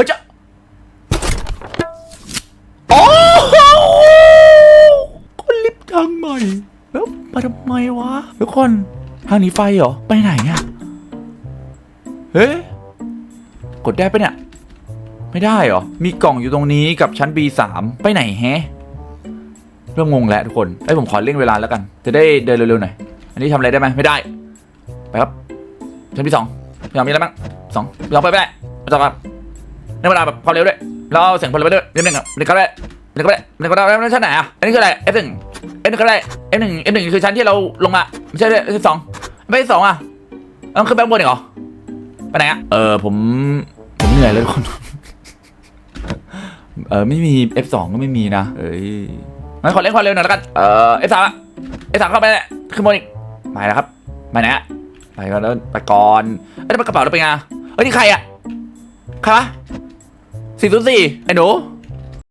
ฮ้ยจะโอ้โหคนลิฟต์ทางใหม่แล้วมาทำไมวะทุกคนทางหนีไฟเหรอ ไปไหนอะเฮ้ยกดได้ปะเนี่ย ไม่ได้เหรอ มีกล่องอยู่ตรงนี้กับชั้น B3 ไปไหนแฮะเริ่มงงแล้วทุกคนไอ้ยผมขอเล่นเวลาแล้วกัน จะได้เดินเร็วๆหน่อย อันนี้ทำอะไรได้ไหมไม่ได้ ไปครับ ชั้น B2 ยังมีอะไรบ้างสองลองไปไม่ได้ไม่ต้อครับ ในเวลาแบบความเร็วด้วยแล้วเอาเสียงพลไปด้วยเรื่องหนึ่งอะหนึ่งก็ได้หนึ่งก็ได้หนึ่งก็ได้แล้วชั้นไหนอะอันนี้คืออะไร F1 F1 ก็ได้ F1 F1 คือชั้นที่เราลงมาไม่ใช่ F2 ไม่ใช่สองอะต้องขึ้นไปข้างบนอีกเหรอไปไหนอะเออผมผมเหนื่อยเลยทุกคนเออไม่มี F2 ก็ไม่มีนะเอ้ยงั้นขอเล่นความเร็วหน่อยแล้วกันเออ F3 อะ F3 เข้าไปเลยขึ้นบนอีกไปแล้วครับไปไหนอะไปก่อนแล้วไปก่อนเอ้ยแล้วมันกระเป๋าเราเป็นไงเอ้ยนี่ใครอะใครวะ สี่ศูนย์สี่ไอ้หนู